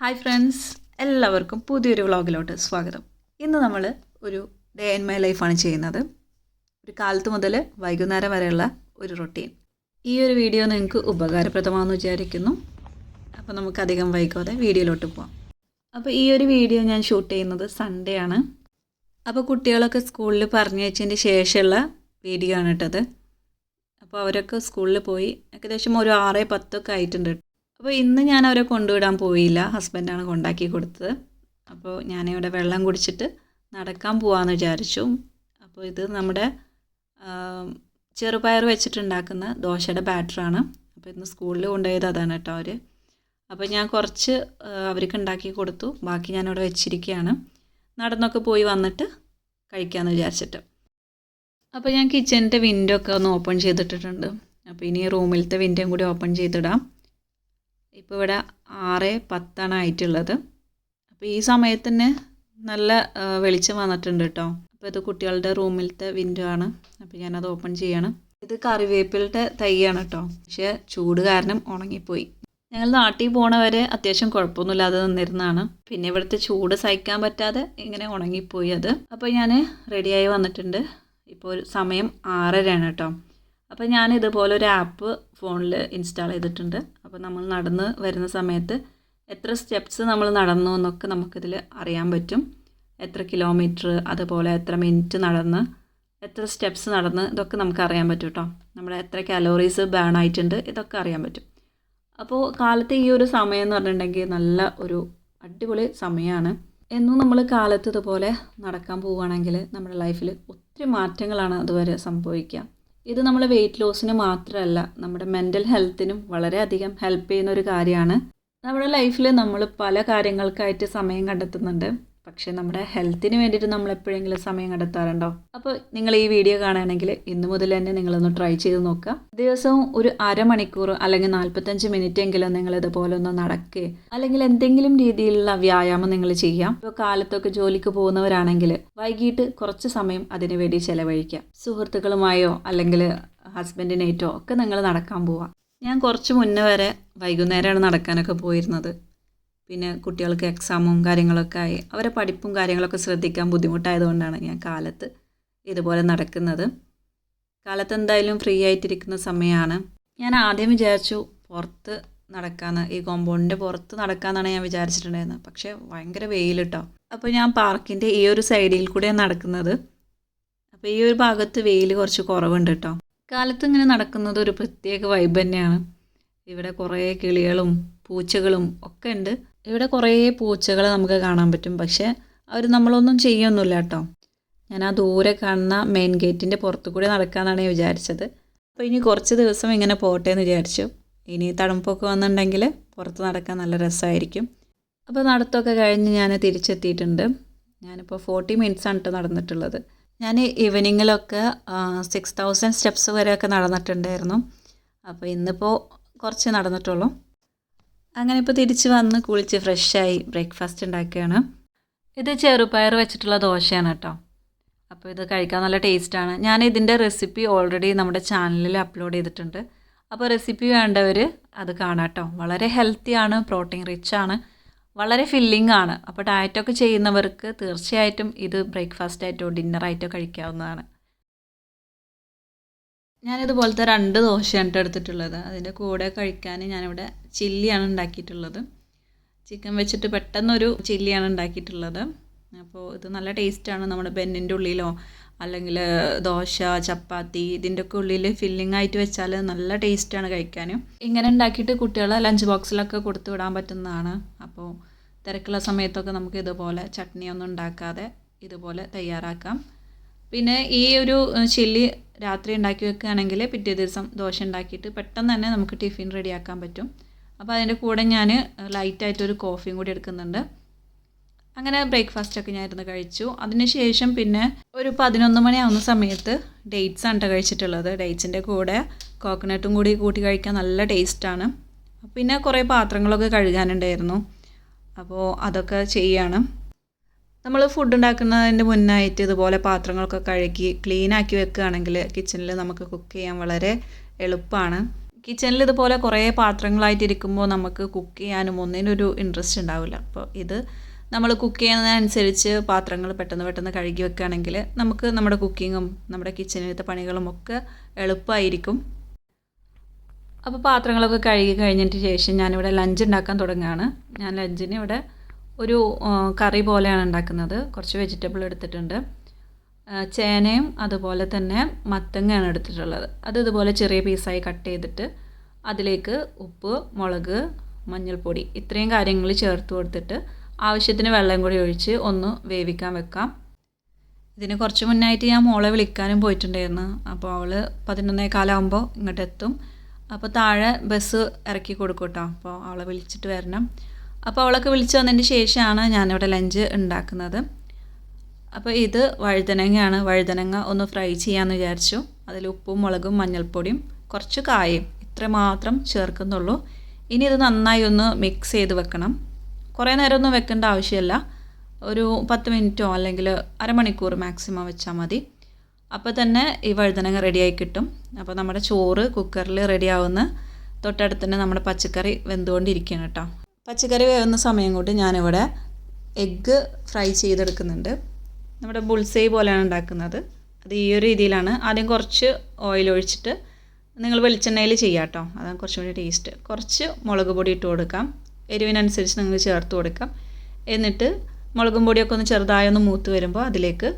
Hi friends എല്ലാവർക്കും പുതിയൊരു വ്ളോഗിലോട്ട് സ്വാഗതം. ഇന്ന് നമ്മൾ ഒരു ഡേ ഇൻ മൈ ലൈഫാണ് ചെയ്യുന്നത്. ഒരു കാലത്ത് മുതൽ വൈകുന്നേരം വരെയുള്ള ഒരു റൊട്ടീൻ ഈ ഒരു വീഡിയോ നിങ്ങൾക്ക് ഉപകാരപ്രദമാണെന്ന് വിചാരിക്കുന്നു. അപ്പോൾ നമുക്ക് അധികം വൈകാതെ വീഡിയോയിലോട്ട് പോവാം. അപ്പോൾ ഈ ഒരു വീഡിയോ ഞാൻ ഷൂട്ട് ചെയ്യുന്നത് സൺഡേ ആണ്. അപ്പോൾ കുട്ടികളൊക്കെ സ്കൂളിൽ പറഞ്ഞു വെച്ചതിന് ശേഷമുള്ള വീഡിയോ ആണ് കേട്ടത്. അപ്പോൾ അവരൊക്കെ സ്കൂളിൽ പോയി ഏകദേശം ഒരു ആറ് പത്തൊക്കെ ആയിട്ടുണ്ട്. അപ്പോൾ ഇന്ന് ഞാൻ അവരെ കൊണ്ടുവിടാൻ പോയില്ല. ഹസ്ബൻഡാണ് കൊണ്ടാക്കി കൊടുത്തത്. അപ്പോൾ ഞാനിവിടെ വെള്ളം കുടിച്ചിട്ട് നടക്കാൻ പോവാമെന്ന് വിചാരിച്ചു. അപ്പോൾ ഇത് നമ്മുടെ ചെറുപയർ വെച്ചിട്ടുണ്ടാക്കുന്ന ദോശയുടെ ബാറ്ററാണ് അപ്പോൾ ഇന്ന് സ്കൂളിൽ കൊണ്ടുപോയത് അതാണ് കേട്ടോ അവർ അപ്പോൾ ഞാൻ കുറച്ച് അവർക്ക് ഉണ്ടാക്കി കൊടുത്തു. ബാക്കി ഞാനിവിടെ വെച്ചിരിക്കുകയാണ് നടന്നൊക്കെ പോയി വന്നിട്ട് കഴിക്കാമെന്ന് വിചാരിച്ചിട്ട്. അപ്പോൾ ഞാൻ കിച്ചണിന്റെ വിൻഡോ ഒക്കെ ഒന്ന് ഓപ്പൺ ചെയ്തിട്ടിട്ടുണ്ട്. അപ്പോൾ ഇനി റൂമിലത്തെ വിൻഡോയും കൂടി ഓപ്പൺ ചെയ്തിടാം. ഇപ്പോൾ ഇവിടെ ആറ് പത്താണ് ആയിട്ടുള്ളത്. അപ്പോൾ ഈ സമയത്ത് തന്നെ നല്ല വെളിച്ചം വന്നിട്ടുണ്ട് കേട്ടോ. അപ്പോൾ ഇത് കുട്ടികളുടെ റൂമിലത്തെ വിൻഡോ ആണ്. അപ്പോൾ ഞാനത് ഓപ്പൺ ചെയ്യണം. ഇത് കറിവേപ്പിലത്തെ തൈയാണ് കേട്ടോ. പക്ഷേ ചൂട് കാരണം ഉണങ്ങിപ്പോയി. ഞങ്ങൾ നാട്ടിൽ പോണവരെ അത്യാവശ്യം കുഴപ്പമൊന്നുമില്ലാതെ നിന്നിരുന്നതാണ്. പിന്നെ ഇവിടുത്തെ ചൂട് സഹിക്കാൻ പറ്റാതെ ഇങ്ങനെ ഉണങ്ങിപ്പോയി അത്. അപ്പോൾ ഞാൻ റെഡിയായി വന്നിട്ടുണ്ട്. ഇപ്പോൾ സമയം ആറരയാണ് കേട്ടോ. അപ്പോൾ ഞാൻ ഇതുപോലെ ഒരു ആപ്പ് ഫോണിൽ ഇൻസ്റ്റാൾ ചെയ്തിട്ടുണ്ട്. അപ്പോൾ നമ്മൾ നടന്ന് വരുന്ന സമയത്ത് എത്ര സ്റ്റെപ്സ് നമ്മൾ നടന്നു എന്നൊക്കെ നമുക്കിതിൽ അറിയാൻ പറ്റും. എത്ര കിലോമീറ്റർ അതുപോലെ എത്ര മിനിറ്റ് നടന്ന് എത്ര സ്റ്റെപ്സ് നടന്ന് ഇതൊക്കെ നമുക്ക് അറിയാൻ പറ്റും കേട്ടോ. നമ്മുടെ എത്ര കലോറീസ് ബേൺ ആയിട്ടുണ്ട് ഇതൊക്കെ അറിയാൻ പറ്റും. അപ്പോൾ കാലത്തെ ഈ ഒരു സമയം എന്ന് പറഞ്ഞിട്ടുണ്ടെങ്കിൽ നല്ല ഒരു അടിപൊളി സമയമാണ് എന്നും നമ്മൾ കാലത്ത് ഇതുപോലെ നടക്കാൻ പോവുകയാണെങ്കിൽ നമ്മുടെ ലൈഫിൽ ഒത്തിരി മാറ്റങ്ങളാണ് അതുവരെ സംഭവിക്കുക. ഇത് നമ്മൾ വെയിറ്റ് ലോസിന് മാത്രമല്ല നമ്മുടെ മെന്റൽ ഹെൽത്തിനും വളരെയധികം ഹെൽപ്പ് ചെയ്യുന്ന ഒരു കാര്യമാണ്. നമ്മുടെ ലൈഫിൽ നമ്മൾ പല കാര്യങ്ങൾക്കായിട്ട് സമയം കണ്ടെത്തുന്നുണ്ട്. പക്ഷേ നമ്മുടെ ഹെൽത്തിന് വേണ്ടിയിട്ട് നമ്മൾ എപ്പോഴെങ്കിലും സമയം കണ്ടെത്താറുണ്ടോ? അപ്പോൾ നിങ്ങൾ ഈ വീഡിയോ കാണുകയാണെങ്കിൽ ഇന്ന് മുതൽ തന്നെ നിങ്ങളൊന്ന് ട്രൈ ചെയ്ത് നോക്കുക. ദിവസവും ഒരു അരമണിക്കൂർ അല്ലെങ്കിൽ നാൽപ്പത്തഞ്ച് മിനിറ്റ് എങ്കിലും നിങ്ങൾ ഇതുപോലെ ഒന്ന് നടക്കുക അല്ലെങ്കിൽ എന്തെങ്കിലും രീതിയിലുള്ള വ്യായാമം നിങ്ങൾ ചെയ്യാം. ഇപ്പോൾ കാലത്തൊക്കെ ജോലിക്ക് പോകുന്നവരാണെങ്കിൽ വൈകിട്ട് കുറച്ച് സമയം അതിനു വേണ്ടി ചെലവഴിക്കാം സുഹൃത്തുക്കളുമായോ അല്ലെങ്കിൽ ഹസ്ബൻഡിനേറ്റോ ഒക്കെ നിങ്ങൾ നടക്കാൻ പോവാം ഞാൻ കുറച്ച് മുന്നേ വരെ വൈകുന്നേരമാണ് നടക്കാനൊക്കെ പോയിരുന്നത്. പിന്നെ കുട്ടികൾക്ക് എക്സാമും കാര്യങ്ങളൊക്കെ ആയി. അവരെ പഠിപ്പും കാര്യങ്ങളൊക്കെ ശ്രദ്ധിക്കാൻ ബുദ്ധിമുട്ടായതുകൊണ്ടാണ് ഞാൻ കാലത്ത് ഇതുപോലെ നടക്കുന്നത്. കാലത്ത് എന്തായാലും ഫ്രീ ആയിട്ടിരിക്കുന്ന സമയമാണ് ഞാൻ ആദ്യം വിചാരിച്ചു പുറത്ത് നടക്കാമെന്ന് ഈ കോമ്പൗണ്ടിന്റെ പുറത്ത് നടക്കാമെന്നാണ് ഞാൻ വിചാരിച്ചിട്ടുണ്ടായിരുന്നത്. പക്ഷേ ഭയങ്കര വെയിൽ കേട്ടോ അപ്പോൾ ഞാൻ പാർക്കിന്റെ ഈ ഒരു സൈഡിൽ കൂടെയാണ് നടക്കുന്നത്. അപ്പോൾ ഈ ഒരു ഭാഗത്ത് വെയിൽ കുറച്ച് കുറവുണ്ട് കേട്ടോ. കാലത്ത് ഇങ്ങനെ നടക്കുന്നത് ഒരു പ്രത്യേക വൈബ് തന്നെയാണ്. ഇവിടെ കുറേ കിളികളും പൂച്ചകളും ഒക്കെ ഉണ്ട്. ഇവിടെ കുറേ പൂച്ചകളെ നമുക്ക് കാണാൻ പറ്റും. പക്ഷേ അവർ നമ്മളൊന്നും ചെയ്യൊന്നുമില്ല കേട്ടോ. ഞാൻ ആ ദൂരെ കാണുന്ന മെയിൻ ഗേറ്റിന്റെ പുറത്തു കൂടി നടക്കാമെന്നാണ് ഞാൻ വിചാരിച്ചത്. അപ്പോൾ ഇനി കുറച്ച് ദിവസം ഇങ്ങനെ പോട്ടെ എന്ന് വിചാരിച്ചു. ഇനി തണുപ്പൊക്കെ വന്നിട്ടുണ്ടെങ്കിൽ പുറത്ത് നടക്കാൻ നല്ല രസമായിരിക്കും. അപ്പോൾ നടത്തമൊക്കെ കഴിഞ്ഞ് ഞാൻ തിരിച്ചെത്തിയിട്ടുണ്ട്. ഞാനിപ്പോൾ ഫോർട്ടി മിനിറ്റ്സാണ് കേട്ടോ നടന്നിട്ടുള്ളത്. ഞാൻ ഈവനിങ്ങിലൊക്കെ സിക്സ് തൗസൻഡ് സ്റ്റെപ്സ് വരെയൊക്കെ നടന്നിട്ടുണ്ടായിരുന്നു. അപ്പോൾ ഇന്നിപ്പോൾ കുറച്ച് നടന്നിട്ടുള്ളൂ. അങ്ങനെ ഇപ്പോൾ തിരിച്ച് വന്ന് കുളിച്ച് ഫ്രഷായി ബ്രേക്ക്ഫാസ്റ്റ് ഉണ്ടാക്കുകയാണ്. ഇത് ചെറുപയർ വെച്ചിട്ടുള്ള ദോശയാണ് കേട്ടോ. അപ്പോൾ ഇത് കഴിക്കാൻ നല്ല ടേസ്റ്റാണ്. ഞാൻ ഇതിന്റെ റെസിപ്പി ഓൾറെഡി നമ്മുടെ ചാനലിൽ അപ്ലോഡ് ചെയ്തിട്ടുണ്ട്. അപ്പോൾ റെസിപ്പി വേണ്ടവർ അത് കാണാം കേട്ടോ. വളരെ ഹെൽത്തിയാണ് പ്രോട്ടീൻ റിച്ച് ആണ് വളരെ ഫില്ലിംഗ് ആണ്. അപ്പോൾ ഡയറ്റൊക്കെ ചെയ്യുന്നവർക്ക് തീർച്ചയായിട്ടും ഇത് ബ്രേക്ക്ഫാസ്റ്റ് ആയിട്ടോ ഡിന്നറായിട്ടോ കഴിക്കാവുന്നതാണ്. ഞാനിതുപോലത്തെ രണ്ട് ദോശയാണ് ട്ടോ എടുത്തിട്ടുള്ളത് അതിന്റെ കൂടെ കഴിക്കാൻ ഞാനിവിടെ ചില്ലിയാണ് ഉണ്ടാക്കിയിട്ടുള്ളത്. ചിക്കൻ വെച്ചിട്ട് പെട്ടെന്നൊരു ചില്ലിയാണ് ഉണ്ടാക്കിയിട്ടുള്ളത്. അപ്പോൾ ഇത് നല്ല ടേസ്റ്റാണ് നമ്മുടെ ബെന്നിന്റെ ഉള്ളിലോ അല്ലെങ്കിൽ ദോശ ചപ്പാത്തി ഇതിന്റെ ഒക്കെ ഉള്ളിൽ ഫില്ലിംഗ് ആയിട്ട് വെച്ചാൽ നല്ല ടേസ്റ്റാണ് കഴിക്കാൻ. ഇങ്ങനെ ഉണ്ടാക്കിയിട്ട് കുട്ടികളെ ലഞ്ച് ബോക്സിലൊക്കെ കൊടുത്തു വിടാൻ പറ്റുന്നതാണ്. അപ്പോൾ തിരക്കുള്ള സമയത്തൊക്കെ നമുക്ക് ഇതുപോലെ ചട്നിയൊന്നും ഉണ്ടാക്കാതെ ഇതുപോലെ തയ്യാറാക്കാം. പിന്നെ ഈ ഒരു ചില്ലി രാത്രി ഉണ്ടാക്കി വെക്കുകയാണെങ്കിൽ പിറ്റേ ദിവസം ദോശ ഉണ്ടാക്കിയിട്ട് പെട്ടെന്ന് തന്നെ നമുക്ക് ടിഫിൻ റെഡിയാക്കാൻ പറ്റും. അപ്പോൾ അതിന്റെ കൂടെ ഞാൻ ലൈറ്റായിട്ടൊരു കോഫിയും കൂടി എടുക്കുന്നുണ്ട്. അങ്ങനെ ബ്രേക്ക്ഫാസ്റ്റൊക്കെ ഞാൻ ഇരുന്ന് കഴിച്ചു. അതിനുശേഷം പിന്നെ ഒരു പതിനൊന്ന് മണിയാവുന്ന സമയത്ത് ഡേറ്റ്സ് ആണ് കേട്ടോ കഴിച്ചിട്ടുള്ളത്. ഡേറ്റ്സിന്റെ കൂടെ കോക്കനട്ടും കൂടി കൂട്ടി കഴിക്കാൻ നല്ല ടേസ്റ്റാണ് പിന്നെ കുറേ പാത്രങ്ങളൊക്കെ കഴുകാനുണ്ടായിരുന്നു. അപ്പോൾ അതൊക്കെ ചെയ്യാണ്. നമ്മൾ ഫുഡ് ഉണ്ടാക്കുന്നതിന്റെ മുന്നായിട്ട് ഇതുപോലെ പാത്രങ്ങളൊക്കെ കഴുകി ക്ലീൻ ആക്കി വെക്കുകയാണെങ്കിൽ കിച്ചണിൽ നമുക്ക് കുക്ക് ചെയ്യാൻ വളരെ എളുപ്പമാണ്. കിച്ചണിൽ ഇതുപോലെ കുറേ പാത്രങ്ങളായിട്ട് ഇരിക്കുമ്പോൾ നമുക്ക് കുക്ക് ചെയ്യാനും ഒന്നിനൊരു ഇൻട്രസ്റ്റ് ഉണ്ടാവില്ല. അപ്പോൾ ഇത് നമ്മൾ കുക്ക് ചെയ്യുന്നതിനനുസരിച്ച് പാത്രങ്ങൾ പെട്ടെന്ന് പെട്ടെന്ന് കഴുകി വെക്കുകയാണെങ്കിൽ നമുക്ക് നമ്മുടെ കുക്കിങ്ങും നമ്മുടെ കിച്ചണിലത്തെ പണികളും ഒക്കെ എളുപ്പമായിരിക്കും. അപ്പോൾ പാത്രങ്ങളൊക്കെ കഴുകി കഴിഞ്ഞിട്ട് ശേഷം ഞാനിവിടെ ലഞ്ച് ഉണ്ടാക്കാൻ തുടങ്ങുകയാണ്. ഞാൻ ലഞ്ചിന് ഇവിടെ ഒരു കറി പോലെയാണ് ഉണ്ടാക്കുന്നത്. കുറച്ച് വെജിറ്റബിൾ എടുത്തിട്ടുണ്ട്. ചേനയും അതുപോലെ തന്നെ മത്തങ്ങയാണ് എടുത്തിട്ടുള്ളത്. അത് ഇതുപോലെ ചെറിയ പീസായി കട്ട് ചെയ്തിട്ട് അതിലേക്ക് ഉപ്പ് മുളക് മഞ്ഞൾപ്പൊടി ഇത്രയും കാര്യങ്ങൾ ചേർത്ത് കൊടുത്തിട്ട് ആവശ്യത്തിന് വെള്ളം കൂടി ഒഴിച്ച് ഒന്ന് വേവിക്കാൻ വെക്കാം. ഇതിന് കുറച്ച് മുന്നായിട്ട് ഞാൻ മോളെ വിളിക്കാനും പോയിട്ടുണ്ടായിരുന്നു. അപ്പോൾ അവൾ പതിനൊന്നേ കാലാകുമ്പോൾ ഇങ്ങോട്ട് എത്തും അപ്പോൾ താഴെ ബസ് ഇറക്കി കൊടുക്കും കേട്ടോ. അപ്പോൾ അവളെ വിളിച്ചിട്ട് വരണം. അപ്പോൾ അവളൊക്കെ വിളിച്ച് വന്നതിന് ശേഷമാണ് ഞാനിവിടെ ലഞ്ച് ഉണ്ടാക്കുന്നത്. അപ്പോൾ ഇത് വഴുതനങ്ങയാണ്. വഴുതനങ്ങ ഒന്ന് ഫ്രൈ ചെയ്യാമെന്ന് വിചാരിച്ചു. അതിൽ ഉപ്പും മുളകും മഞ്ഞൾപ്പൊടിയും കുറച്ച് കായയും ഇത്ര മാത്രം ചേർക്കുന്നുള്ളൂ. ഇനി ഇത് നന്നായി ഒന്ന് മിക്സ് ചെയ്ത് വെക്കണം. കുറേ നേരമൊന്നും വെക്കേണ്ട ആവശ്യമില്ല. ഒരു പത്ത് മിനിറ്റോ അല്ലെങ്കിൽ അരമണിക്കൂർ മാക്സിമം വെച്ചാൽ മതി. അപ്പോൾ തന്നെ ഈ വഴുതനങ്ങ റെഡിയായി കിട്ടും. അപ്പോൾ നമ്മുടെ ചോറ് കുക്കറിൽ റെഡിയാവുന്ന തൊട്ടടുത്ത് തന്നെ നമ്മുടെ പച്ചക്കറി വെന്തുകൊണ്ടിരിക്കുകയാണ് കേട്ടോ. പച്ചക്കറി വേവുന്ന സമയം കൊണ്ട് ഞാനിവിടെ എഗ്ഗ് ഫ്രൈ ചെയ്തെടുക്കുന്നുണ്ട്. നമ്മുടെ ബുൾസൈ പോലെയാണ് ഉണ്ടാക്കുന്നത്. അത് ഈ ഒരു രീതിയിലാണ്. ആദ്യം കുറച്ച് ഓയിൽ ഒഴിച്ചിട്ട് നിങ്ങൾ വെളിച്ചെണ്ണയിൽ ചെയ്യാം കേട്ടോ അതാണ് കുറച്ചും കൂടി ടേസ്റ്റ് കുറച്ച് മുളക് പൊടി ഇട്ട് കൊടുക്കാം. എരിവിനനുസരിച്ച് നിങ്ങൾ ചേർത്ത് കൊടുക്കാം. എന്നിട്ട് മുളകും പൊടിയൊക്കെ ഒന്ന് ചെറുതായി ഒന്ന് മൂത്ത് വരുമ്പോൾ അതിലേക്ക്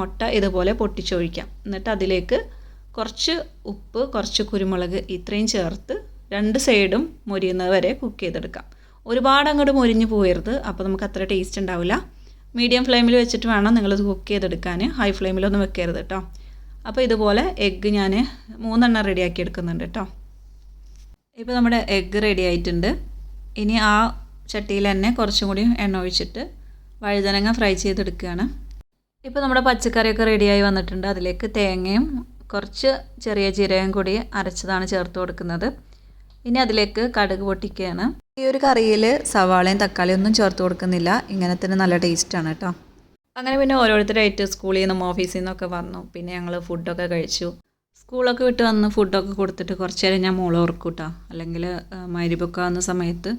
മുട്ട ഇതുപോലെ പൊട്ടിച്ചൊഴിക്കാം. എന്നിട്ട് അതിലേക്ക് കുറച്ച് ഉപ്പ് കുറച്ച് കുരുമുളക് ഇത്രയും ചേർത്ത് രണ്ട് സൈഡും മുരിയുന്നത് വരെ കുക്ക് ചെയ്തെടുക്കാം. ഒരുപാട് അങ്ങോട്ട് മൊരിഞ്ഞ് പോയരുത്. അപ്പോൾ നമുക്ക് അത്ര ടേസ്റ്റ് ഉണ്ടാവില്ല. മീഡിയം ഫ്ലെയിമിൽ വെച്ചിട്ട് വേണം നിങ്ങൾ ഇത് കുക്ക് ചെയ്തെടുക്കാൻ ഹൈ ഫ്ലെയിമിലൊന്നും വെക്കരുത് കേട്ടോ അപ്പോൾ ഇതുപോലെ എഗ്ഗ് ഞാൻ മൂന്നെണ്ണം റെഡിയാക്കി എടുക്കുന്നുണ്ട് കേട്ടോ ഇപ്പോൾ നമ്മുടെ എഗ്ഗ് റെഡി ആയിട്ടുണ്ട്. ഇനി ആ ചട്ടിയിൽ തന്നെ കുറച്ചും കൂടി എണ്ണ ഒഴിച്ചിട്ട് വഴുതനങ്ങ ഫ്രൈ ചെയ്തെടുക്കുകയാണ്. ഇപ്പോൾ നമ്മുടെ പച്ചക്കറിയൊക്കെ റെഡിയായി വന്നിട്ടുണ്ട്. അതിലേക്ക് തേങ്ങയും കുറച്ച് ചെറിയ ജീരകം കൂടി അരച്ചതാണ് ചേർത്ത് കൊടുക്കുന്നത്. ഇനി അതിലേക്ക് കടുക് പൊട്ടിക്കുകയാണ്. ഈ ഒരു കറിയിൽ സവാളയും തക്കാളിയും ഒന്നും ചേർത്ത് കൊടുക്കുന്നില്ല. ഇങ്ങനെ തന്നെ നല്ല ടേസ്റ്റാണ് കേട്ടോ അങ്ങനെ പിന്നെ ഓരോരുത്തരായിട്ട് സ്കൂളിൽ നിന്നും ഓഫീസിൽ നിന്നൊക്കെ വന്നു. പിന്നെ ഞങ്ങൾ ഫുഡൊക്കെ കഴിച്ചു. സ്കൂളൊക്കെ വിട്ട് വന്ന് ഫുഡൊക്കെ കൊടുത്തിട്ട് കുറച്ച് നേരം ഞാൻ മോളെ ഉറക്കും കേട്ടോ അല്ലെങ്കിൽ മരുപ്പൊക്കെ വന്ന സമയത്ത്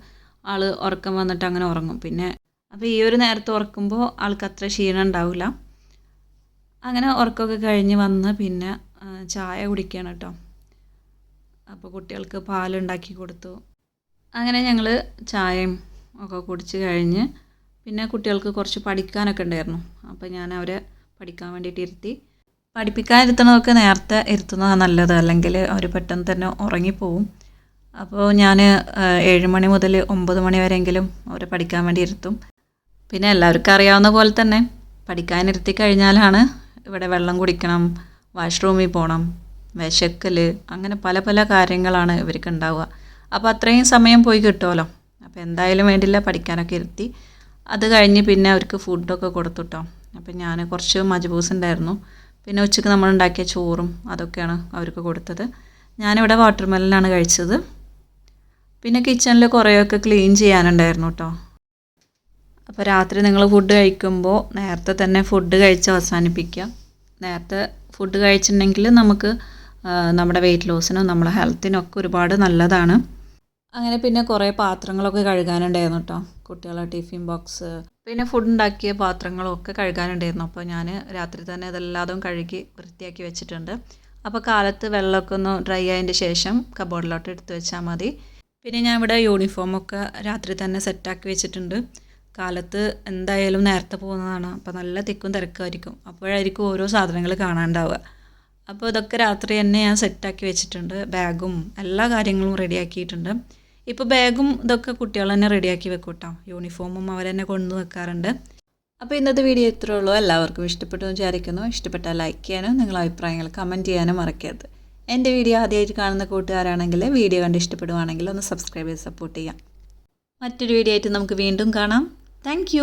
ആൾ ഉറക്കം വന്നിട്ട് അങ്ങനെ ഉറങ്ങും. പിന്നെ അപ്പോൾ ഈ ഒരു നേരത്ത് ഉറക്കുമ്പോൾ ആൾക്ക് അത്ര ക്ഷീണം ഉണ്ടാവില്ല അങ്ങനെ ഉറക്കമൊക്കെ കഴിഞ്ഞ് വന്ന് പിന്നെ ചായ കുടിക്കുകയാണ് കേട്ടോ അപ്പോൾ കുട്ടികൾക്ക് പാലുണ്ടാക്കി കൊടുത്തു. അങ്ങനെ ഞങ്ങൾ ചായയും ഒക്കെ കുടിച്ച് കഴിഞ്ഞ് പിന്നെ കുട്ടികൾക്ക് കുറച്ച് പഠിക്കാനൊക്കെ ഉണ്ടായിരുന്നു. അപ്പോൾ ഞാൻ അവരെ പഠിക്കാൻ വേണ്ടിയിട്ട് ഇരുത്തി. പഠിപ്പിക്കാൻ ഇരുത്തണതൊക്കെ നേരത്തെ ഇരുത്തുന്നതാണ് നല്ലത്. അല്ലെങ്കിൽ അവർ പെട്ടെന്ന് തന്നെ ഉറങ്ങിപ്പോവും. അപ്പോൾ ഞാൻ ഏഴ് മണി മുതൽ ഒമ്പത് മണി വരെയെങ്കിലും അവരെ പഠിക്കാൻ വേണ്ടി ഇരുത്തും. പിന്നെ എല്ലാവർക്കും അറിയാവുന്ന പോലെ തന്നെ പഠിക്കാൻ പഠിക്കാനിരുത്തി കഴിഞ്ഞാലാണ് ഇവിടെ വെള്ളം കുടിക്കണം വാഷ്റൂമിൽ പോകണം വിശക്കൽ അങ്ങനെ പല പല കാര്യങ്ങളാണ് ഇവർക്ക് ഉണ്ടാവുക. അപ്പോൾ അത്രയും സമയം പോയി കിട്ടുമല്ലോ അപ്പോൾ എന്തായാലും വേണ്ടില്ല പഠിക്കാനൊക്കെ ഇരുത്തി. അത് കഴിഞ്ഞ് പിന്നെ അവർക്ക് ഫുഡൊക്കെ കൊടുത്തു കേട്ടോ അപ്പോൾ ഞാൻ കുറച്ച് മജ്ബൂസ് ഉണ്ടായിരുന്നു. പിന്നെ ഉച്ചയ്ക്ക് നമ്മൾ ഉണ്ടാക്കിയ ചോറും അതൊക്കെയാണ് അവർക്ക് കൊടുത്തത്. ഞാനിവിടെ വാട്ടർ മെലനാണ് കഴിച്ചത്. പിന്നെ കിച്ചണിൽ കുറേയൊക്കെ ക്ലീൻ ചെയ്യാനുണ്ടായിരുന്നു കേട്ടോ അപ്പോൾ രാത്രി നിങ്ങൾ ഫുഡ് കഴിക്കുമ്പോൾ നേരത്തെ തന്നെ ഫുഡ് കഴിച്ച് അവസാനിപ്പിക്കുക. നേരത്തെ ഫുഡ് കഴിച്ചിട്ടുണ്ടെങ്കിൽ നമുക്ക് നമ്മുടെ വെയിറ്റ് ലോസിനും നമ്മുടെ ഹെൽത്തിനും ഒക്കെ ഒരുപാട് നല്ലതാണ്. അങ്ങനെ പിന്നെ കുറേ പാത്രങ്ങളൊക്കെ കഴുകാനുണ്ടായിരുന്നു കേട്ടോ കുട്ടികളെ ടിഫിൻ ബോക്സ് പിന്നെ ഫുഡ് ഉണ്ടാക്കിയ പാത്രങ്ങളും ഒക്കെ കഴുകാനുണ്ടായിരുന്നു. അപ്പോൾ ഞാൻ രാത്രി തന്നെ ഇതെല്ലാതും കഴുകി വൃത്തിയാക്കി വെച്ചിട്ടുണ്ട്. അപ്പോൾ കാലത്ത് വെള്ളമൊക്കെ ഒന്ന് ഡ്രൈ ആയതിന്റെ ശേഷം കബോർഡിലോട്ട് എടുത്ത് വെച്ചാൽ മതി. പിന്നെ ഞാൻ ഇവിടെ യൂണിഫോമൊക്കെ രാത്രി തന്നെ സെറ്റാക്കി വെച്ചിട്ടുണ്ട്. കാലത്ത് എന്തായാലും നേരത്തെ പോകുന്നതാണ്. അപ്പോൾ നല്ല തിക്കും തിരക്കുമായിരിക്കും അപ്പോഴായിരിക്കും ഓരോ സാധനങ്ങൾ കാണാണ്ടാവുക. അപ്പോൾ ഇതൊക്കെ രാത്രി തന്നെ ഞാൻ സെറ്റാക്കി വെച്ചിട്ടുണ്ട്. ബാഗും എല്ലാ കാര്യങ്ങളും റെഡിയാക്കിയിട്ടുണ്ട് ഇപ്പോൾ ബാഗും ഇതൊക്കെ കുട്ടികൾ തന്നെ റെഡിയാക്കി വെക്കും കേട്ടോ യൂണിഫോമും അവർ തന്നെ കൊണ്ടു വെക്കാറുണ്ട്. അപ്പോൾ ഇന്നത്തെ വീഡിയോ ഇത്രേ ഉള്ളൂ. എല്ലാവർക്കും ഇഷ്ടപ്പെട്ടു വിചാരിക്കുന്നു. ഇഷ്ടപ്പെട്ടാൽ ലൈക്ക് ചെയ്യാനും നിങ്ങളുടെ അഭിപ്രായങ്ങൾ കമന്റ് ചെയ്യാനും മറക്കരുത്. എന്റെ വീഡിയോ ആദ്യമായിട്ട് കാണുന്ന കൂട്ടുകാരാണെങ്കിൽ വീഡിയോ കണ്ട് ഇഷ്ടപ്പെടുവാണെങ്കിൽ ഒന്ന് സബ്സ്ക്രൈബ് ചെയ്ത് സപ്പോർട്ട് ചെയ്യാം. മറ്റൊരു വീഡിയോ ആയിട്ട് നമുക്ക് വീണ്ടും കാണാം. താങ്ക്